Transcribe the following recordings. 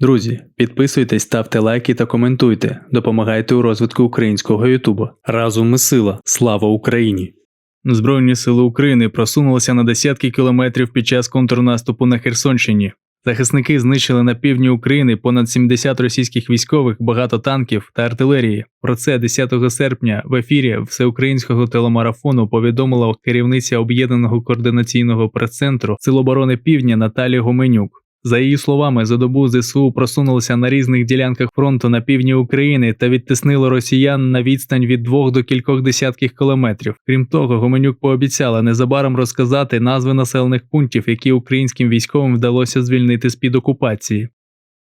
Друзі, підписуйтесь, ставте лайки та коментуйте. Допомагайте у розвитку українського Ютубу. Разом ми сила. Слава Україні! Збройні сили України просунулися на десятки кілометрів під час контрнаступу на Херсонщині. Захисники знищили на півдні України понад 70 російських військових, багато танків та артилерії. Про це 10 серпня в ефірі всеукраїнського телемарафону повідомила керівниця об'єднаного координаційного прес-центру Сил оборони Півдня Наталія Гуменюк. За її словами, за добу ЗСУ просунулися на різних ділянках фронту на півдні України та відтиснили росіян на відстань від двох до кількох десятків кілометрів. Крім того, Гоменюк пообіцяла незабаром розказати назви населених пунктів, які українським військовим вдалося звільнити з під окупації.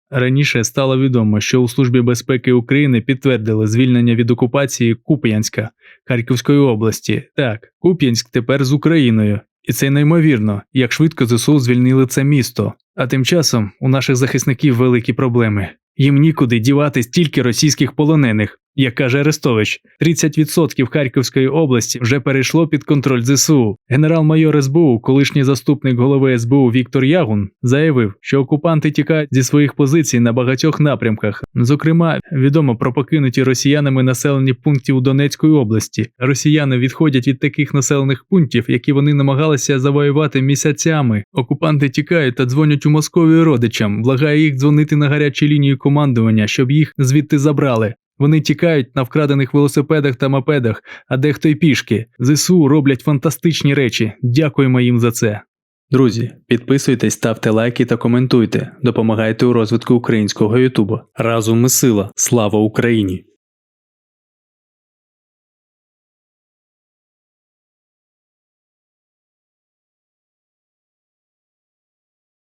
Раніше стало відомо, що у Службі безпеки України підтвердили звільнення від окупації Куп'янська Харківської області. Так, Куп'янськ тепер з Україною. І це неймовірно, як швидко ЗСУ звільнили це місто. А тим часом у наших захисників великі проблеми. Їм нікуди дівати стільки російських полонених. Як каже Арестович, 30% Харківської області вже перейшло під контроль ЗСУ. Генерал-майор СБУ, колишній заступник голови СБУ Віктор Ягун, заявив, що окупанти тікають зі своїх позицій на багатьох напрямках. Зокрема, відомо про покинуті росіянами населені пункти у Донецької області. Росіяни відходять від таких населених пунктів, які вони намагалися завоювати місяцями. Окупанти тікають та дзвонять у Московію родичам, благає їх дзвонити на гарячі лінії командування, щоб їх звідти забрали. Вони тікають на вкрадених велосипедах та мопедах, а дехто й пішки. ЗСУ роблять фантастичні речі. Дякуємо їм за це. Друзі, підписуйтесь, ставте лайки та коментуйте. Допомагайте у розвитку українського Ютубу. Разом ми сила. Слава Україні!